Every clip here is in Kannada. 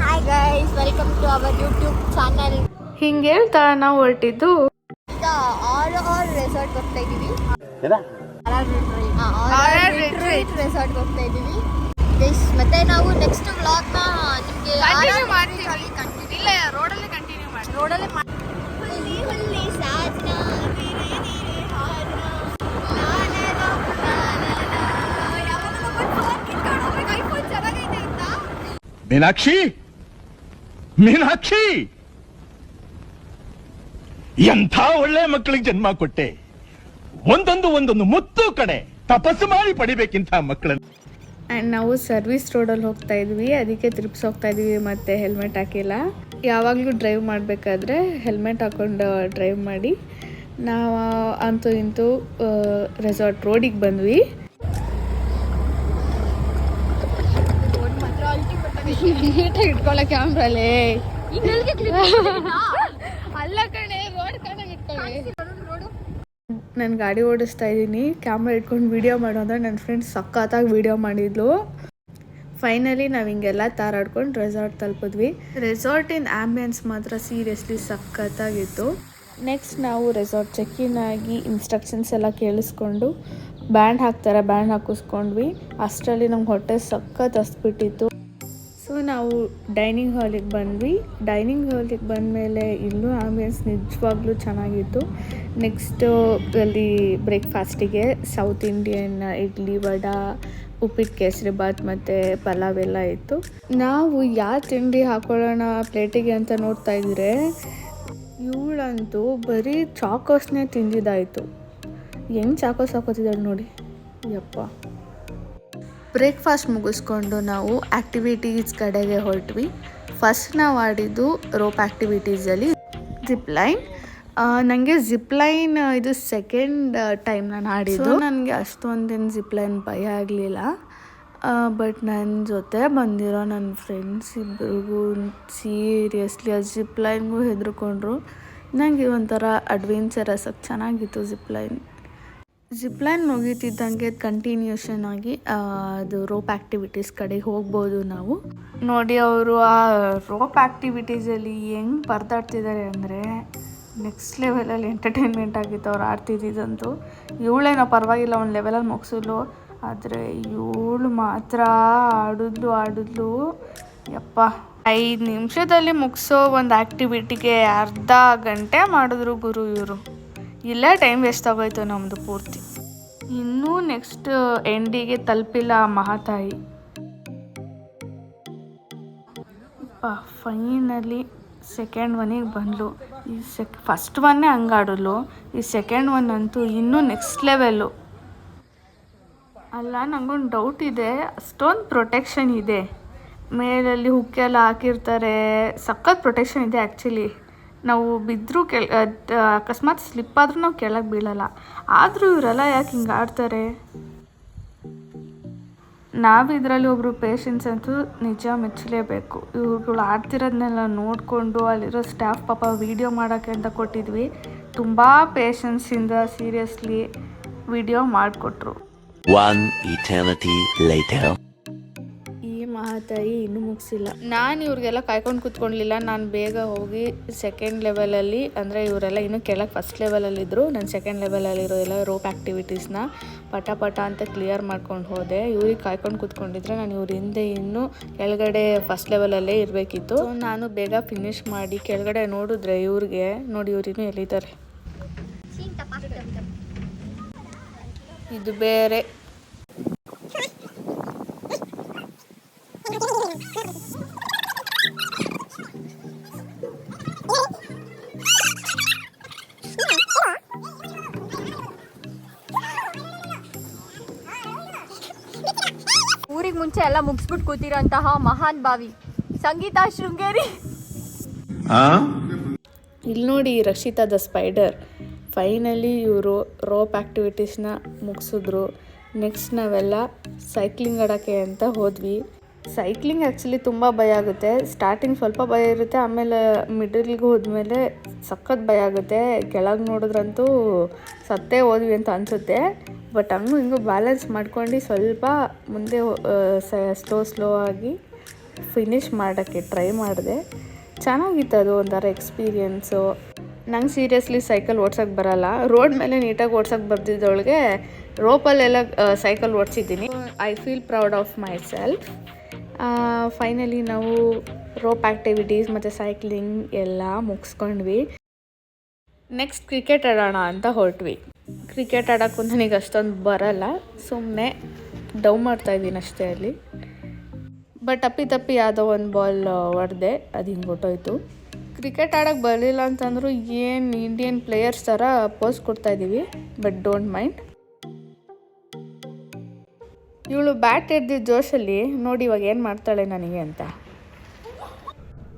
Hi guys welcome to our YouTube channel ಹಿಂಗೆ ಹೇಳ್ತಾ ನಾವು ಹೊರಟಿದ್ದು. ಈಗ ಆರ್ ಆರ್ ರೆಸಾರ್ಟ್ ಹೋಗ್ತಾ ಇದೀವಿ. ರೆಸಾರ್ಟ್ ಹೋಗ್ತಾ ಇದೀವಿ. ಮತ್ತೆ ನಾವು ನೆಕ್ಸ್ಟ್ ವ್ಲಾಗ್ನ ಕಂಟಿನ್ಯೂ ಇಲ್ಲ ರೋಡಲ್ಲೇ ಕಂಟಿನ್ಯೂ ಮಾಡಿ ರೋಡಲ್ಲೇ ಹುಲ್ಲಿ ಮೀನಾಕ್ಷಿ? ಮೀನಾಕ್ಷಿ! ಎಂಥ ಒಳ್ಳೆ ಮಕ್ಕಳಿಗೆ ಜನ್ಮ ಕೊಟ್ಟೆ. ಒಂದೊಂದು ಒಂದೊಂದು ಮುತ್ತು ಕಡೆ ತಪಸ್ಸು ಮಾಡಿ ಪಡಿಬೇಕಿಂತ ಮಕ್ಕಳನ್ನು. ಆ್ಯಂಡ್ ನಾವು ಸರ್ವಿಸ್ ರೋಡಲ್ಲಿ ಹೋಗ್ತಾ ಇದ್ವಿ. ಅದಕ್ಕೆ ತ್ರಿಪ್ಸ್ ಹೋಗ್ತಾ ಇದ್ವಿ ಮತ್ತು ಹೆಲ್ಮೆಟ್ ಹಾಕಿಲ್ಲ. ಯಾವಾಗಲೂ ಡ್ರೈವ್ ಮಾಡಬೇಕಾದ್ರೆ ಹೆಲ್ಮೆಟ್ ಹಾಕೊಂಡು ಡ್ರೈವ್ ಮಾಡಿ. ನಾವು ಅಂತೂ ಇಂತೂ ರೆಸಾರ್ಟ್ ರೋಡಿಗೆ ಬಂದ್ವಿ. ನೀಟಾಗಿ ಇಟ್ಕೊಳ್ಳೋ ಕ್ಯಾಮ್ರಲ್ಲೇ ಅಲ್ಲ ಕಣೆ ರೋಡ್ ಕಣಗೆ ಇಟ್ಕೊಳ್ಳಿ. ನಾನು ಗಾಡಿ ಓಡಿಸ್ತಾ ಇದ್ದೀನಿ. ಕ್ಯಾಮ್ರಾ ಇಟ್ಕೊಂಡು ವೀಡಿಯೋ ಮಾಡು ಅಂದರೆ ನನ್ನ ಫ್ರೆಂಡ್ಸ್ ಸಖತ್ತಾಗಿ ವೀಡಿಯೋ ಮಾಡಿದ್ಲು. ಫೈನಲಿ ನಾವು ಹಿಂಗೆಲ್ಲ ತಾರಾಡ್ಕೊಂಡು ರೆಸಾರ್ಟ್ ತಲುಪಿದ್ವಿ. ರೆಸಾರ್ಟಿನ ಆಂಬಿಯನ್ಸ್ ಮಾತ್ರ ಸೀರಿಯಸ್ಲಿ ಸಖತ್ತಾಗಿತ್ತು. ನೆಕ್ಸ್ಟ್ ನಾವು ರೆಸಾರ್ಟ್ ಚೆಕ್ ಇನ್ ಆಗಿ ಇನ್ಸ್ಟ್ರಕ್ಷನ್ಸ್ ಎಲ್ಲ ಕೇಳಿಸ್ಕೊಂಡು ಬ್ಯಾಂಡ್ ಹಾಕ್ತಾರೆ ಬ್ಯಾಂಡ್ ಹಾಕಿಸ್ಕೊಂಡ್ವಿ. ಅಷ್ಟರಲ್ಲಿ ನಮ್ಗೆ ಹೊಟ್ಟೆ ಸಖತ್ ಹಸ್ಬಿಟ್ಟಿತ್ತು. ನಾವು ಡೈನಿಂಗ್ ಹಾಲಿಗೆ ಬಂದ್ವಿ. ಡೈನಿಂಗ್ ಹಾಲಿಗೆ ಬಂದಮೇಲೆ ಇಲ್ಲೂ ಆಂಬಿಯನ್ಸ್ ನಿಜವಾಗ್ಲೂ ಚೆನ್ನಾಗಿತ್ತು. ನೆಕ್ಸ್ಟು ಅಲ್ಲಿ ಬ್ರೇಕ್ಫಾಸ್ಟಿಗೆ ಸೌತ್ ಇಂಡಿಯನ್ ಇಡ್ಲಿ ವಡ ಉಪ್ಪಿಟ್ಟು ಕೇಸರಿ ಬಾತ್ ಮತ್ತು ಪಲಾವ್ ಎಲ್ಲ ಇತ್ತು. ನಾವು ಯಾವ ತಿಂಡಿ ಹಾಕೊಳ್ಳೋಣ ಪ್ಲೇಟಿಗೆ ಅಂತ ನೋಡ್ತಾ ಇದ್ರೆ, ಇವಳಂತೂ ಬರೀ ಚಾಕೋಸ್ನೇ ತಿಂದಿದ್ದಾಯಿತು. ಹೆಂಗೆ ಚಾಕೋಸ್ ಹಾಕೋತಿದ್ದಾಳೆ ನೋಡಿ. ಯಪ್ಪ. ಬ್ರೇಕ್ಫಾಸ್ಟ್ ಮುಗಿಸ್ಕೊಂಡು ನಾವು ಆ್ಯಕ್ಟಿವಿಟೀಸ್ ಕಡೆಗೆ ಹೊರಟ್ವಿ. ಫಸ್ಟ್ ನಾವು ಆಡಿದ್ದು ರೋಪ್ ಆ್ಯಕ್ಟಿವಿಟೀಸಲ್ಲಿ ಜಿಪ್ ಲೈನ್ ನನಗೆ ಜಿಪ್ ಲೈನ್ ಇದು ಸೆಕೆಂಡ್ ಟೈಮ್ ನಾನು ಆಡಿದ್ದು. ನನಗೆ ಅಷ್ಟೊಂದೇನು ಜಿಪ್ ಲೈನ್ ಭಯ ಆಗಲಿಲ್ಲ. ಬಟ್ ನನ್ನ ಜೊತೆ ಬಂದಿರೋ ನನ್ನ ಫ್ರೆಂಡ್ಸ್ ಇಬ್ಬರಿಗೂ ಸೀರಿಯಸ್ಲಿ ಆ ಜಿಪ್ ಲೈನ್ಗೂ ಹೆದರ್ಕೊಂಡ್ರು. ನನಗೆ ಒಂಥರ ಅಡ್ವೆಂಚರಸ್ ಅದು ಚೆನ್ನಾಗಿತ್ತು ಜಿಪ್ ಲೈನ್ ಜಿಪ್ಲೈನ್ ಮುಗೀತಿದ್ದಂಗೆ ಕಂಟಿನ್ಯೂಷನ್ ಆಗಿ ಅದು ರೋಪ್ ಆ್ಯಕ್ಟಿವಿಟೀಸ್ ಕಡೆ ಹೋಗ್ಬೋದು ನಾವು. ನೋಡಿ ಅವರು ಆ ರೋಪ್ ಆ್ಯಕ್ಟಿವಿಟೀಸಲ್ಲಿ ಹೆಂಗೆ ಪರದಾಡ್ತಿದ್ದಾರೆ ಅಂದರೆ ನೆಕ್ಸ್ಟ್ ಲೆವೆಲಲ್ಲಿ ಎಂಟರ್ಟೈನ್ಮೆಂಟ್ ಆಗಿತ್ತು ಅವ್ರು ಆಡ್ತಿದ್ದಂತೂ ಇವಳೇನೋ ಪರವಾಗಿಲ್ಲ, ಒಂದು ಲೆವೆಲಲ್ಲಿ ಮುಗಿಸಿದ್ಲು. ಆದರೆ ಇವಳು ಮಾತ್ರ ಆಡಿದ್ಲು ಆಡಿದ್ಲು. ಯಪ್ಪ, ಐದು ನಿಮಿಷದಲ್ಲಿ ಮುಗಿಸೋ ಒಂದು ಆ್ಯಕ್ಟಿವಿಟಿಗೆ ಅರ್ಧ ಗಂಟೆ ಮಾಡಿದ್ರು ಗುರು ಇವರು. ಇಲ್ಲೇ ಟೈಮ್ ವೇಸ್ಟ್ ಆಗೋಯ್ತು ನಮ್ಮದು ಪೂರ್ತಿ. ಇನ್ನೂ ನೆಕ್ಸ್ಟ್ ಎಂಡಿಗೆ ತಲುಪಿಲ್ಲ ಆ ಮಹಾತಾಯಿ. ಫೈನಲಿ ಸೆಕೆಂಡ್ ಒನಿಗೆ ಬಂದಳು ಈ ಸೆಕ್ ಫಸ್ಟ್ ಒನ್ನೇ ಹಂಗೆ ಆಡಲು ಈ ಸೆಕೆಂಡ್ ಒನ್ ಅಂತೂ ಇನ್ನೂ ನೆಕ್ಸ್ಟ್ ಲೆವೆಲ್ಲು ಅಲ್ಲ ನನಗೊಂದು ಡೌಟ್ ಇದೆ. ಅಷ್ಟೊಂದು ಪ್ರೊಟೆಕ್ಷನ್ ಇದೆ. ಮೇಲಲ್ಲಿ ಹುಕ್ಕೆಲ್ಲ ಹಾಕಿರ್ತಾರೆ. ಸಖತ್ ಪ್ರೊಟೆಕ್ಷನ್ ಇದೆ ಆ್ಯಕ್ಚುಲಿ ನಾವು ಬಿದ್ದರೂ ಕೆಳ ಅಕಸ್ಮಾತ್ ಸ್ಲಿಪ್ ಆದರೂ ನಾವು ಕೆಳಗೆ ಬೀಳಲ್ಲ. ಆದರೂ ಇವರೆಲ್ಲ ಯಾಕೆ ಹಿಂಗೆ ಆಡ್ತಾರೆ? ನಾವಿದ್ರಲ್ಲಿ ಒಬ್ಬರು ಪೇಷನ್ಸ್ ಅಂತೂ ನಿಜ ಮೆಚ್ಚಲೇಬೇಕು. ಇವ್ರುಗಳು ಆಡ್ತಿರೋದನ್ನೆಲ್ಲ ನೋಡಿಕೊಂಡು ಅಲ್ಲಿರೋ ಸ್ಟಾಫ್ ಪಾಪ ವೀಡಿಯೋ ಮಾಡೋಕ್ಕೆ ಅಂತ ಕೊಟ್ಟಿದ್ವಿ. ತುಂಬ ಪೇಷನ್ಸಿಂದ ಸೀರಿಯಸ್ಲಿ ವಿಡಿಯೋ ಮಾಡಿಕೊಟ್ರು. ಮಹಾತಾಯಿ ಇನ್ನೂ ಮುಗಿಸಿಲ್ಲ. ನಾನು ಇವ್ರಿಗೆಲ್ಲ ಕಾಯ್ಕೊಂಡು ಕೂತ್ಕೊಳ್ಲಿಲ್ಲ ನಾನು ಬೇಗ ಹೋಗಿ ಸೆಕೆಂಡ್ ಲೆವೆಲಲ್ಲಿ ಅಂದರೆ ಇವರೆಲ್ಲ ಇನ್ನೂ ಕೆಳಗೆ ಫಸ್ಟ್ ಲೆವೆಲಲ್ಲಿದ್ದರು ನಾನು ಸೆಕೆಂಡ್ ಲೆವೆಲಲ್ಲಿರೋ ಎಲ್ಲ ರೋಪ್ ಆ್ಯಕ್ಟಿವಿಟೀಸ್ನ ಪಟ ಪಟ ಅಂತ ಕ್ಲಿಯರ್ ಮಾಡ್ಕೊಂಡು ಹೋದೆ. ಇವ್ರಿಗೆ ಕಾಯ್ಕೊಂಡು ಕೂತ್ಕೊಂಡಿದ್ರೆ ನಾನು ಇವ್ರ ಹಿಂದೆ ಇನ್ನೂ ಕೆಳಗಡೆ ಫಸ್ಟ್ ಲೆವೆಲಲ್ಲೇ ಇರಬೇಕಿತ್ತು. ನಾನು ಬೇಗ ಫಿನಿಶ್ ಮಾಡಿ ಕೆಳಗಡೆ ನೋಡಿದ್ರೆ ಇವ್ರಿಗೆ, ನೋಡಿ ಇವ್ರಿನ್ನೂ ಎಲ್ಲಿದ್ದಾರೆ. ಇದು ಬೇರೆ. ಮುಂಚೆ ಎಲ್ಲ ಮುಗಿಸ್ಬಿಟ್ಟು ಕೂತಿರೋಂತಹ ಮಹಾನ್ ಬಾವಿ. ಸಂಗೀತ ಶೃಂಗೇರಿ. ಇಲ್ಲಿ ನೋಡಿ ರಕ್ಷಿತಾ ದ ಸ್ಪೈಡರ್. ಫೈನಲಿ ಇವರು ರೋಪ್ ಆ್ಯಕ್ಟಿವಿಟೀಸ್ನ ಮುಗಿಸಿದ್ರು. ನೆಕ್ಸ್ಟ್ ನಾವೆಲ್ಲ ಸೈಕ್ಲಿಂಗ್ ಆಡೋಕ್ಕೆ ಅಂತ ಹೋದ್ವಿ. ಸೈಕ್ಲಿಂಗ್ ಆ್ಯಕ್ಚುಲಿ ತುಂಬ ಭಯ ಆಗುತ್ತೆ. ಸ್ಟಾರ್ಟಿಂಗ್ ಸ್ವಲ್ಪ ಭಯ ಇರುತ್ತೆ ಆಮೇಲೆ ಮಿಡಲ್ಗೆ ಹೋದ್ಮೇಲೆ ಸಖತ್ ಭಯ ಆಗುತ್ತೆ. ಕೆಳಗೆ ನೋಡಿದ್ರಂತೂ ಸತ್ತೇ ಹೋದ್ವಿ ಅಂತ ಅನಿಸುತ್ತೆ. ಬಟ್ ಹಂಗೂ ಹಿಂಗೂ ಬ್ಯಾಲೆನ್ಸ್ ಮಾಡ್ಕೊಂಡು ಸ್ವಲ್ಪ ಮುಂದೆ ಸ್ಲೋ ಸ್ಲೋ ಆಗಿ ಫಿನಿಷ್ ಮಾಡೋಕ್ಕೆ ಟ್ರೈ ಮಾಡಿದೆ. ಚೆನ್ನಾಗಿತ್ತು ಅದು ಒಂಥರ ಎಕ್ಸ್ಪೀರಿಯೆನ್ಸು ನಂಗೆ ಸೀರಿಯಸ್ಲಿ ಸೈಕಲ್ ಓಡ್ಸೋಕ್ಕೆ ಬರಲ್ಲ. ರೋಡ್ ಮೇಲೆ ನೀಟಾಗಿ ಓಡ್ಸೋಕ್ಕೆ ಬರ್ದಿದ್ದೊಳಗೆ ರೋಪಲ್ಲೆಲ್ಲ cycle ಓಡಿಸಿದ್ದೀನಿ. I feel proud of myself finally ನಾವು ರೋಪ್ ಆ್ಯಕ್ಟಿವಿಟೀಸ್ ಮತ್ತು ಸೈಕ್ಲಿಂಗ್ ಎಲ್ಲ ಮುಗಿಸ್ಕೊಂಡ್ವಿ. ನೆಕ್ಸ್ಟ್ ಕ್ರಿಕೆಟ್ ಆಡೋಣ ಅಂತ ಹೊರಟ್ವಿ. ಕ್ರಿಕೆಟ್ ಆಡೋಕ್ಕೂ ನನಗೆ ಅಷ್ಟೊಂದು ಬರಲ್ಲ. ಸುಮ್ಮನೆ ಡೌ ಮಾಡ್ತಾಯಿದ್ದೀನಿ ಅಷ್ಟೇ ಅಲ್ಲಿ. ಬಟ್ ಅಪ್ಪಿ ತಪ್ಪಿ ಯಾವುದೋ ಒಂದು ಬಾಲ್ ಹೊಡೆದೆ, ಅದು ಹಿಂಗೆ ಹೊಟ್ಟೋಯ್ತು. ಕ್ರಿಕೆಟ್ ಆಡೋಕ್ಕೆ ಬರಲಿಲ್ಲ ಅಂತಂದರೂ ಏನು ಇಂಡಿಯನ್ ಪ್ಲೇಯರ್ಸ್ ಥರ ಪೋಸ್ ಕೊಡ್ತಾಯಿದ್ದೀವಿ ಬಟ್ ಡೋಂಟ್ ಮೈಂಡ್ ಇವಳು ಬ್ಯಾಟ್ ಹಿಡ್ದಿದ್ದ ಜೋಶಲ್ಲಿ ನೋಡಿ ಇವಾಗ ಏನು ಮಾಡ್ತಾಳೆ ನನಗೆ ಅಂತ.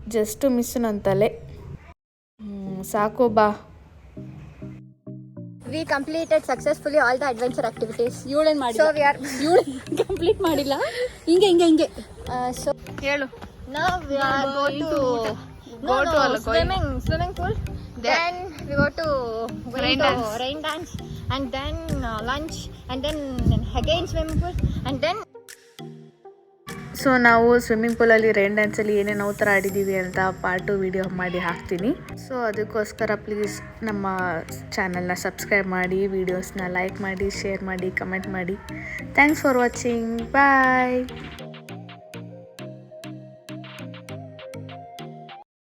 ಜಸ್ಟು ಮಿಸ್ ನನ್ನ ಸಾಕು ಬಾ. We completed successfully all the adventure activities ಇವಳೇನ್ ಮಾಡಿ ಸೊ ವಿ ಆರ್ ಇವಳು ಕಂಪ್ಲೀಟ್ ಮಾಡಿಲ್ಲ ಹಿಂಗೆ ಹಿಂಗೆ ಹಿಂಗೆ ಸೊ ಹೇಳು now we are going to Go to ಅಲ್ಲ, going. swimming swimming pool then we go to going Rain to dance. rain dance and then uh, lunch and then again swimming pool and then so ನಾವು ಸ್ವಿಮ್ಮಿಂಗ್ ಪೂಲಲ್ಲಿ ರೈನ್ ಡ್ಯಾನ್ಸಲ್ಲಿ ಏನೇನು ಥರ ಆಡಿದ್ದೀವಿ ಅಂತ ಪಾರ್ಟು ವಿಡಿಯೋ ಮಾಡಿ ಹಾಕ್ತೀನಿ. ಸೊ ಅದಕ್ಕೋಸ್ಕರ ಪ್ಲೀಸ್ ನಮ್ಮ ಚಾನಲ್ನ ಸಬ್ಸ್ಕ್ರೈಬ್ ಮಾಡಿ ವೀಡಿಯೋಸ್ನ ಲೈಕ್ ಮಾಡಿ ಶೇರ್ ಮಾಡಿ ಕಮೆಂಟ್ ಮಾಡಿ. Thanks for watching bye